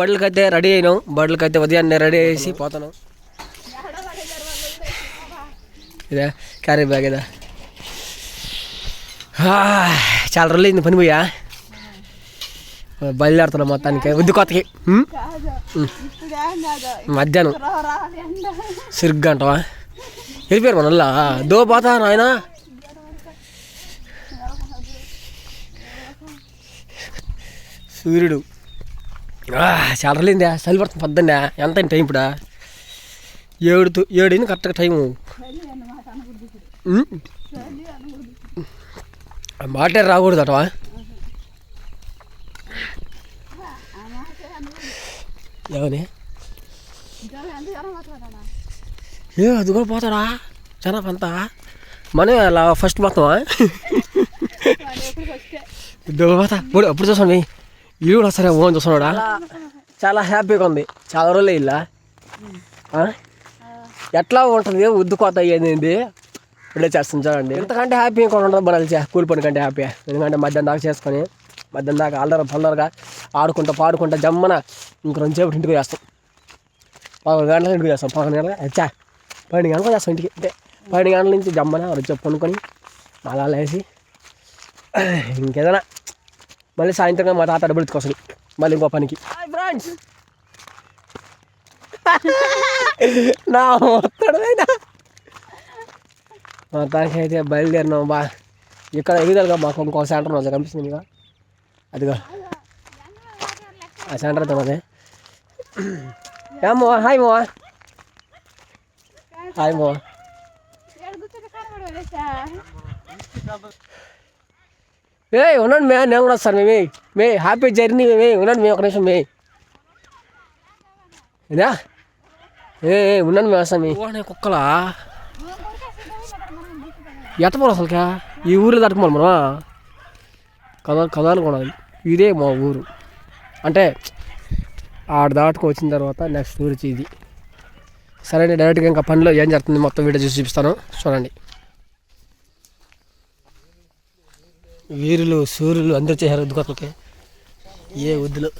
బడులకైతే ready అయినాం. బడులకైతే ఉదయాన్నే ready చేసి పోతాను ఇదే క్యారీ బ్యాగ్ ఇదా? చాలా రోజులు అయింది పని పోయా. బయలుదేరుతున్నాం మొత్తానికి ఉద్ది కొత్తకి. మధ్యాహ్నం. సిరుగ్గా అంటావా వెళ్ళిపోయారు మన దో పోతా నాయన? సూర్యుడు. ఆ, చాలా చలి పడుతుంది పొద్దున్నే ఎంత టైం ఇప్పుడు? ఏడు ఏడు అయింది కరెక్ట్గా టైము. మాటే రాకూడదు అటవా ఏమని ఏ అది కూడా పోతాడా? చాలా పంత. మనే అలా ఫస్ట్ ఇద్దరు పోతా. ఇప్పుడు ఎప్పుడు చూసాను ఇల్లు కూడా సరే ఓన్ చూస్తున్నాడా? చాలా హ్యాపీగా ఉంది. చాలా రోజులు ఇలా. ఎట్లా ఉంటుంది? ఉద్దు కోత అయ్యేది ఇప్పుడే చేస్తాను చూడండి. ఎంతకంటే హ్యాపీ ఇంకా ఉండదు మన కూలి పని కంటే హ్యాపీ. ఎందుకంటే మధ్యాహ్నం దాకా చేసుకొని మధ్యాహ్నం దాకా అల్లర పల్లరగా ఆడుకుంటా పాడుకుంటా జమ్మన ఇంక రెండు సేపు ఇంటికి చేస్తాం పదకొండు గంటలకు ఇంటికి చేస్తాం పదకొండు గంటలకు. చా పన్నెండు గంటలకు చేస్తాం ఇంటికి. అంటే పన్నెండు గంటల నుంచి జమ్మన వచ్చి పనుకొని మళ్ళా లేసి ఇంకేదైనా మళ్ళీ సాయంత్రం మా తాత డబ్బులు ఎత్తుకొస్తుంది మళ్ళీ ఇంకో పనికి. ఫ్రెండ్స్. నా మొత్తడమైనా మొత్తానికి అయితే బయలుదేరినాం బా. ఇక్కడ ఎదురుగా మాకు ఇంకో సెంటర్ ఉంది కనిపిస్తుంది ఇక అదిగో. ఆ సెంటర్ అయితే ఉన్నది ఏమో హాయ్ మో హాయ్ మో ఏ ఉండండి మే నేను కూడా వస్తాను మేమే మే హ్యాపీ జర్నీ మేమే ఉండండి మేము ఒక నిమిషం మే. ఇదా? ఏ ఏ, ఉండండి మేము వస్తాం మే. కుక్కలా? ఎట్టపోరు అసలుకా? ఈ ఊరిలో తట్టుకోవాలి మనం కథ కథలు కూడా ఇదే మా ఊరు. అంటే ఆడ దాటుకు వచ్చిన తర్వాత నెక్స్ట్ ఊరి ఇది సరే అండి డైరెక్ట్గా ఇంకా పనిలో ఏం జరుగుతుంది మొత్తం వీడియో చూసి చూపిస్తాను. చూడండి. వీరులు సూర్యులు అందరూ చేశారు ఉద్దుకొత్తలకి ఏ ఉద్దులు.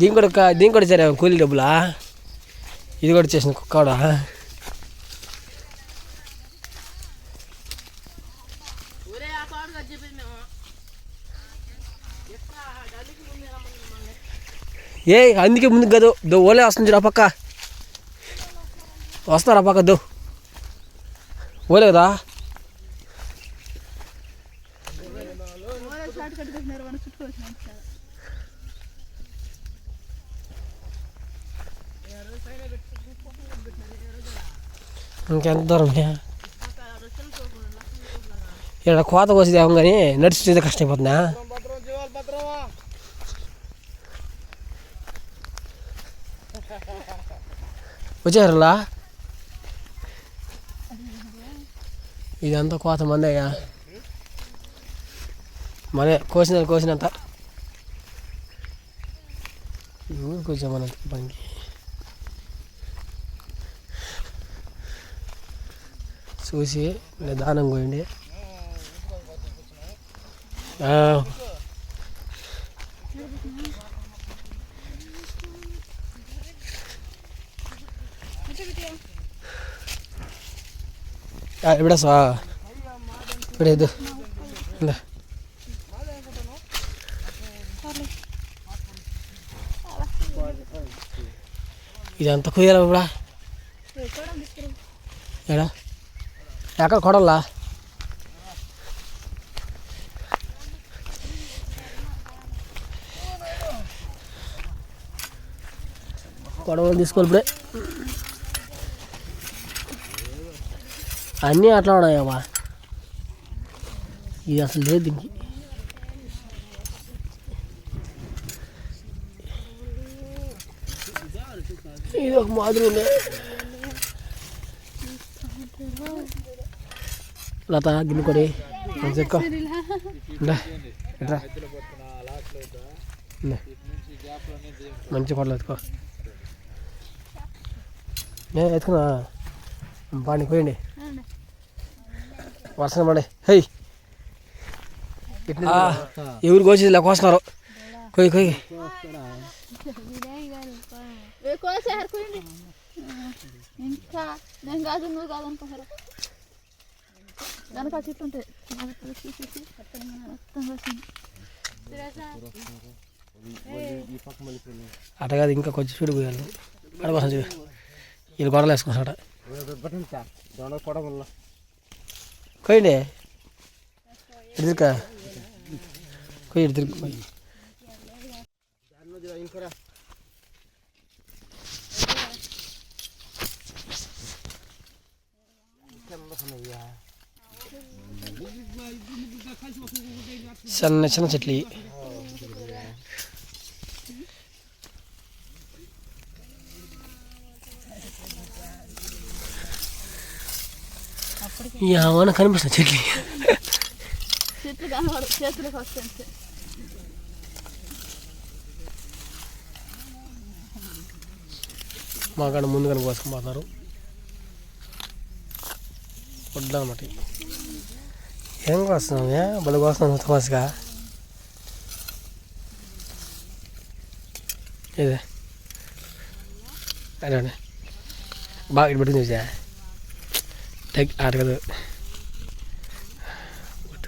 దీని కూడా దీని కూడా సరే కూలీ డబ్బులా? ఇది కూడా చేసిన కుక్క కూడా ఏ అందుకే ముందు గదు దో ఓలే వస్తుంది ఆ పక్క. వస్తారు ఆ పక్క దో? ఓలే కదా? ఇంకెంత దూరం ఇక్కడ కోత కోసి ఏమో కానీ నడిచి కష్టమైపోతుందా? వచ్చారులా? ఇదంతా కోత మందేగా మరే కోసిన కోసినంత. ఈ ఊరికి పనికి చూసి నిదానం పోయండి. ఆ, ഇവിടെ സ്വാ ഇവിടെ ഇത് എന്താ ఇదంతా కుయ్యాలి ఇప్పుడు ఎడా ఎక్కడ కొడల్లా కొడవలు తీసుకోవాలి ఇప్పుడే అన్నీ అట్లా ఉన్నాయమ్మా. ఇది అసలు లేదు దీనికి. ఇది ఒక మాదిరి ఉంది. లత గిన్నె కొడి. చెక్క ఎట్రా మంచి పడలేదు ఎత్తుకో. నేను ఎత్తుకున్నా? బాండి పోయండి. వర్షం పడే హై ఎవరు కోసి ఇలా కోస్తున్నారు. కొయ్యి కొయ్యి. వెనక చెట్టు ఉంటుంది అట కాదు ఇంకా కొంచెం చూడు పోయాలి. అడ కోసం చూడు. వీళ్ళు గొడవలు వేసుకుంటాడ కొయ్యండి ఎదురుక కొయ్యి ఎదురుకు కొయ్యి చిన్న చిన్న చెట్లు ఇవి. ఏమైనా కనిపిస్తుంది చెట్లు. చెట్లు కనబడు చేతులకు వస్తాయి మా కాడ ముందు కనుక కోసుకుపోతున్నారు వడ్లు అనమాట ఇవి. ఏం కోస్తున్నాం ఏ బలి కోస్తున్నాం తమాసగా ఇదే అదే. బాగా ఇటు పెట్టింది చూసా టెక్ ఆడగదు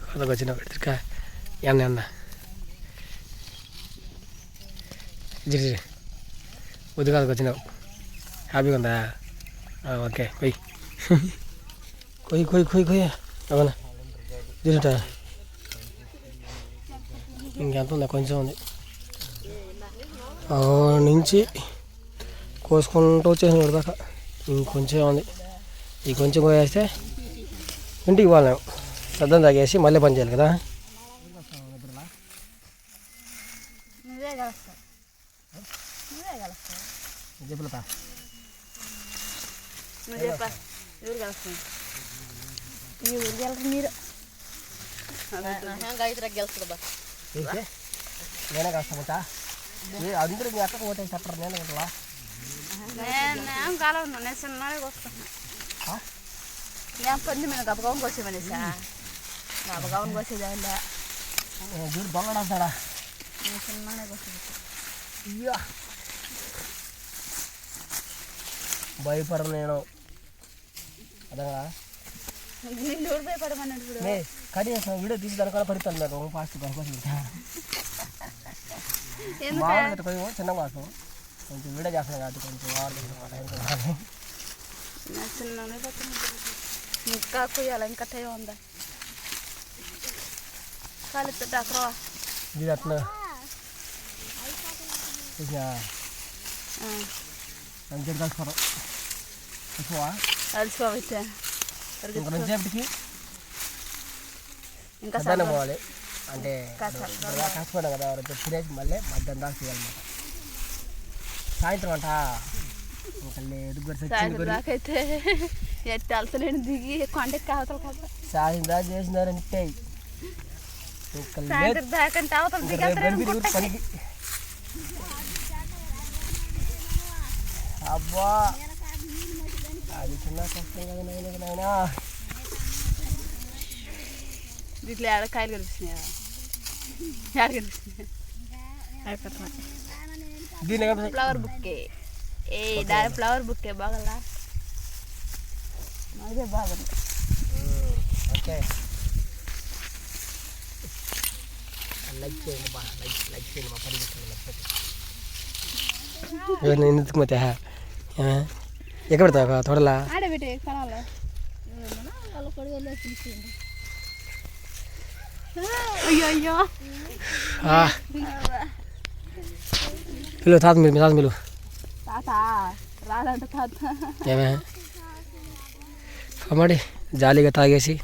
కొత్తగా వచ్చిన పెడతారు ఎన్న ఎన్న జిరి జిరి ఉదకాలకు వచ్చినావు హ్యాపీగా ఉందా ఓకే కొయ్యి కొయ్యి కొయ్యి కొయ్యి కొయ్యి అవునా తిరుగుతా ఇంకెంత ఉందా కొంచెం ఉంది నుంచి కోసుకుంటూ వచ్చేసిన దాకా ఇంకొంచెం ఉంది ఈ కొంచెం కోయేస్తే ఇంటికి పోలేము సద్దం తాగేసి మళ్ళీ పని చేయాలి కదా. మీరు. నేనే కష్టపడతా అందరూ మీ అక్కకు ఓటే చెప్పరు నేనే కదా నేను కలవను నేను చిన్ననే కోసుకుంటున్నా ఆ? నేను పొంది మేము గబగవన్ కోసేమనేసా గబగవన్ కోసేదాన్ని చూడు దొంగడాస్తాడా నేను చిన్ననే కోసేది అయ్యా భయపడను నేను అదగా నిన్ను ఊరు భయపడమన్నాడు ఇప్పుడు నే కనీసం వీడియో తీసి దానికన్నా పడుతుంది నాకు ఫాస్ట్ దానికోసం కొంచెం చిన్న కోసం కొంచెం వీడియో చేస్తున్నాను కాబట్టి కొంచెం చిన్ననే ఇంకా కుయ్యాలి ఇంకా టైం ఉందా కాలితో డాక్టర్ ఇది అట్లా ఇంక పోవాలి అంటే కష్టపడ్డా కదా తినేసి మళ్ళీ మధ్యాహ్నం దాకా చేయాలన్నమాట సాయంత్రం అంట ఇంకా లేదు గురి సచ్చింది సాయంత్రం గురి దాకా అయితే ఎట్టి అలసలేని దిగి కొండకి అవతల కదా సాయంత్రం దాకా చేసినారంటే ఇంకా లేదు సాయంత్రం దాకా అంటే అవతల ఇంకా దిగి రేపు గడిపి ఊరికి పనికి అబ్బా అది చిన్న కష్టం కదా నాయన నాయనా దీంట్లో ఏడ కాయలు కనిపిస్తున్నాయా ఏడ కనిపిస్తున్నాయా అయిపోతున్నా దీని ఏం- ఫ్లవర్ బుక్కే ఏ దాని ఫ్లవర్ బుక్కే బాగలా అదే బాగుంది ఓకే లైక్ చేయండి బా లైక్ లైక్ చేయండి మా పని నేను ఎందుకు మతే ఎక్కడ పెడతావు తోడలా ఆడబెట్టి కనాలి వాళ్ళ కొడుకు వెళ్ళేసి అయ్యో అయ్యో పిలువు తాత మీరు మీ తాత పిలువు తాత రాదంట తాత ఏమే కమ్మడి జాలీగా తాగేసి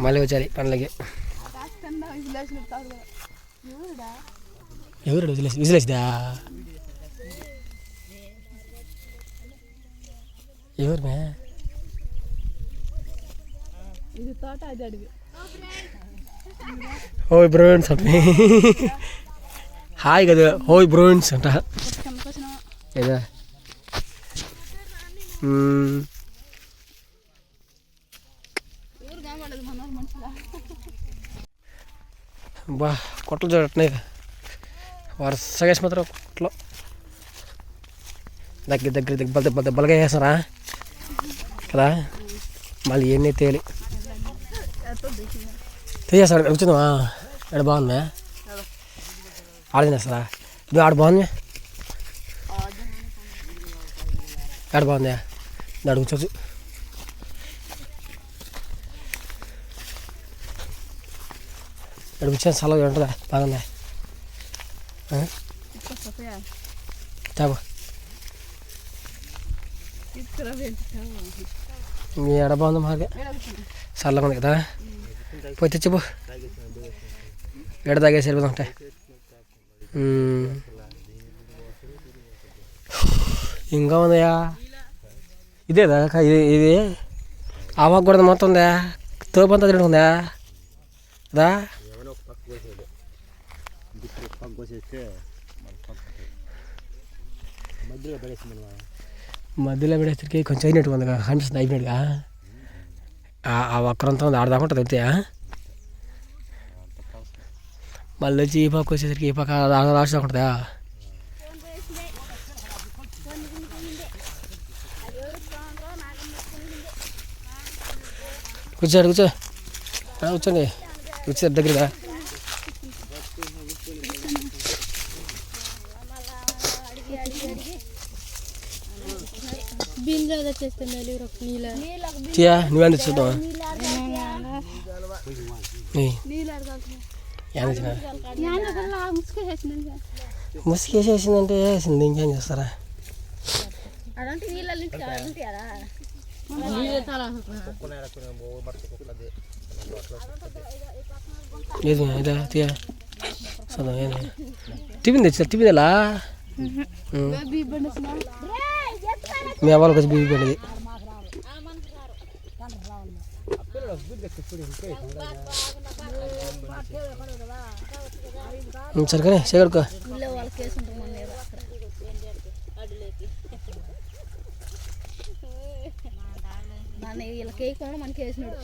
మళ్ళీ వచ్చాలి పనులకి కన్నా విజిలేసిన తాత ఎవరుడా ఎవరు విజిలేసి విజిలేసిదా ఎవరు మే ఇది తోట అది అడిగి ఓయ్ బ్రోన్స్ అంటే హాయ్ కదా ఓయ్ బ్రోన్స్ అంట కొంచెం ఏదా మ్మ్. ఎవరు కనబడదు మన వాళ్ళు మనుషులా బా కొట్టలు చూడట్లేదు వరుసగా వేసి మాత్రం కొట్టలు దగ్గర దగ్గర దెబ్బలు దెబ్బలు దెబ్బలుగా వేసారా కదా మళ్ళీ ఎన్ని తేలి తీసేస్తాడు వచ్చిందా ఎక్కడ బాగుందా ఆడదినేస్తారా ఇది ఆడ బాగుంది ఎక్కడ బాగుందా? ఇది అడుగుచొచ్చు అడుగుచాను సలహా ఉంటుందా? బాగుందా? చాబు తీసుకురా మీ ఎడ బాగుంది మాకే? చల్లగా ఉంది కదా? పోయి తెచ్చిపో ఎడ తాగేసి వెళ్ళిపోదాం ఉంటాయి ఇంకా ఉందయా ఇదేదా ఇది ఇది. ఆవాకు కూడా మొత్తం ఉందా? తోపంతా తింటుందా దా. మధ్యలో పెడేసరికి కొంచెం అయినట్టు ఉంది కదా, కనిపిస్తుంది అయిపోయినట్టుగా. ఆ- ఆ ఒక్కరంతా ఉంది ఆడదాకా ఉంటుంది అంతే మళ్ళీ వచ్చి ఈ పక్క వచ్చేసరికి ఈ పక్క రాసి ఉంటుందా? కూర్చోండి కూర్చో కూర్చోండి కూర్చో దగ్గరగా నువ్వేంటి చూద్దాం ముసుకేసేసిందంటే వేసింది ఇంకేం చేస్తారా ఏది ఇదా తీయా చదువు ఏది టిఫిన్ తెచ్చా టిఫిన్ ఎలా మీ అవ్వాలి కొంచెం బీబీ పండుది సరే కానీ చేయగడుకో మన మీద మన వీళ్ళకి వేయకుండా మనకి వేసినాడు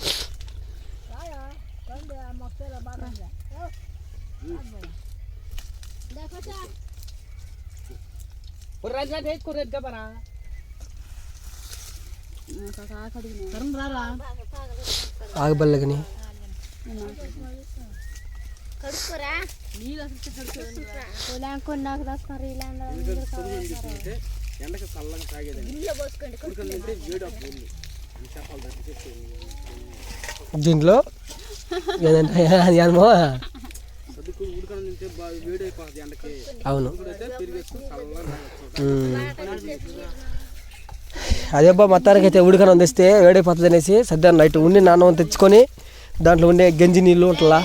ఆగబల్లగని కడుక్కోరా నీళ్ళు నాకు దాస్తున్నారు ఇల్లు పోసుకోండి దీంట్లో ఏమో అవును. అదే బా మొత్తానికి అయితే ఉడికన తెస్తే వేడైపోతుంది అనేసి సద్దాన్ని నైట్ ఉండి నాన్న తెచ్చుకొని దాంట్లో ఉండే గంజి నీళ్ళు ఉంటుందా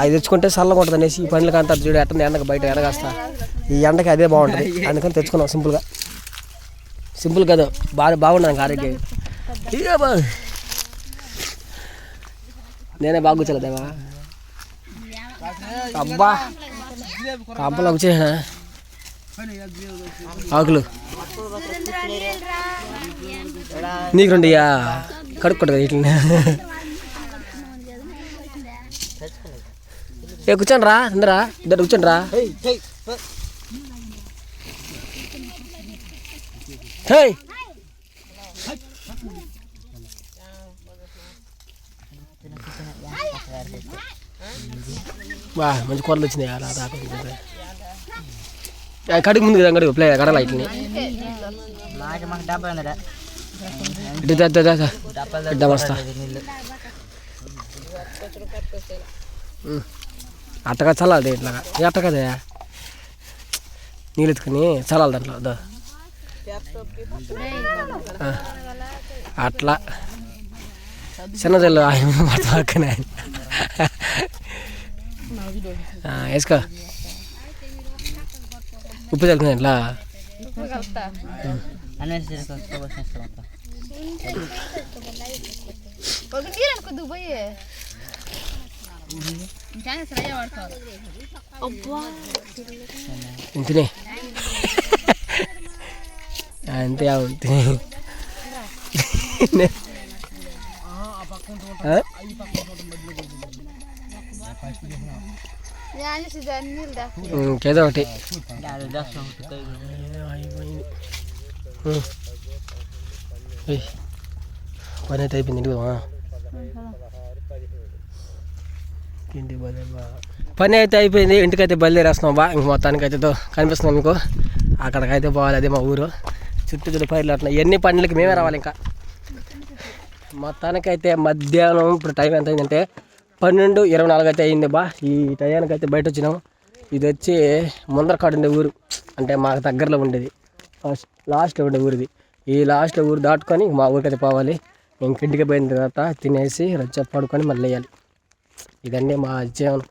అది తెచ్చుకుంటే చల్లగా ఉంటుంది అనేసి ఈ పనులకి అంతా చూడు ఎట్ట ఎండకు బయట ఎనగాస్తా ఈ ఎండకి అదే బాగుంటుంది. అందుకని తెచ్చుకున్నాం సింపుల్గా. సింపుల్ కదా బాగా బాగున్నాను ఆరోగ్యం. నేనే బాగా కూర్చోలేదేవా అబ్బా. కంపలు వచ్చేనా ఆకులు. నీకు రెండు ఇయ్యా కడుక్కోడు కదా ఇట్లా. ఏ కూర్చోండి రా అందరా ఇద్దరు కూర్చోండి రా హే బా మంచి కూరలు వచ్చినాయి. అలా రాకుండా కడుగు ముందు కదా కడుగు ప్లే కడలా ఇట్లని. అట్టగా చల్లాలి ఇట్లాగా. అట్ట కదే నీళ్ళు ఎత్తుకుని చల్లాలి దాంట్లో. అట్లా. చిన్న జల్లు మొత్తం ఇంకా ఉప్పు వాడుకోవాలి ఎట్లా ఇంతనే అంతే అంతే ఆ? ఇంకేదో ఒకటి పని అయితే అయిపోయింది ఇంటికి పని అయితే అయిపోయింది ఇంటికైతే బయలుదేరేస్తున్నాం బా ఇంక మొత్తానికి అయితే కనిపిస్తుంది మీకు అక్కడికైతే పోవాలి అదే మా ఊరు చుట్టూ చుట్టూ పైర్లు అట్లా ఎన్ని పనులకి మేమే రావాలి ఇంకా మొత్తానికైతే మధ్యాహ్నం ఇప్పుడు టైం ఎంత అయిందంటే పన్నెండు ఇరవై నాలుగు అయితే అయింది బా. ఈ టయానికి అయితే బయట వచ్చినాం ఇది వచ్చి ముందరకాడు ఉండే ఊరు. అంటే మాకు దగ్గరలో ఉండేది. ఫస్ట్ లాస్ట్లో ఉండే ఊరిది. ఈ లాస్ట్లో ఊరు దాటుకొని మా ఊరికైతే పోవాలి. ఇంకింటికి పోయిన తర్వాత తినేసి రచ్చ పడుకొని మళ్ళీ వేయాలి ఇదండి మా జీవనం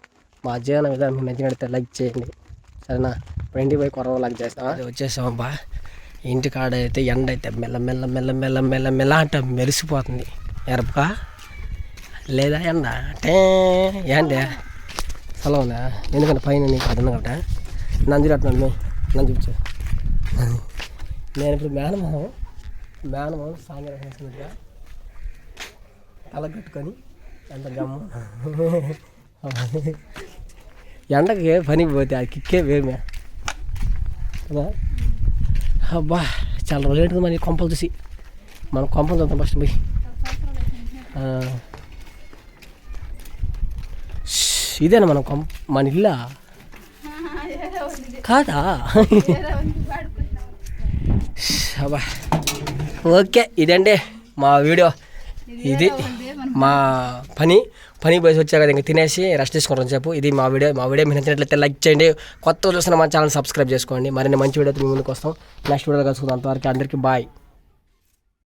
మా జీవనం విధానం మీకు నచ్చినట్లయితే లైక్ చేయండి. సరేనా? ఇప్పుడు ఇంటికి పోయి కొరవ లైక్ చేస్తాం అది వచ్చేసాం బా. ఇంటి కాడ అయితే ఎండ అయితే మెల్ల మెల్ల మెల్ల మెల్ల మెల్ల మెల్ల అంటే మెరిసిపోతుంది. ఎరప లేదా ఎండ? టే ఏంటే? స్థలం ఉందా? ఎందుకంటే పైన నీకు అది కాబట్టి. నంది కట్టినాడు నంది చూపించు. నేను ఇప్పుడు మేనమోహం మేనమోహం సాయంత్రం వేసినట్టుగా తల కట్టుకొని ఎంత గమ్ము? ఎండకి పనికి పోతే ఆ కిక్కే వేమే కదా? అబ్బా చాలా రోజులు మరి కొంపలు చూసి. మనం కొంపలు చూద్దాం ఫస్ట్ పోయి. ఇదేనా మనం కం మన ఇల్లా? కాదా? అబ్బా. ఓకే ఇదండి మా వీడియో. ఇది మా పని. పని పోయి వచ్చాక ఇంకా తినేసి రెస్ట్ తీసుకుంటాం చెప్పు. ఇది మా వీడియో. మా వీడియో మీరు నచ్చినట్లయితే లైక్ చేయండి. కొత్త చూసిన మా ఛానల్ సబ్స్క్రైబ్ చేసుకోండి. మరిన్ని మంచి వీడియోతో మీ ముందుకు వస్తాం. నెక్స్ట్ వీడియో కలుసుకుందాం. అంతవరకు అందరికీ బాయ్.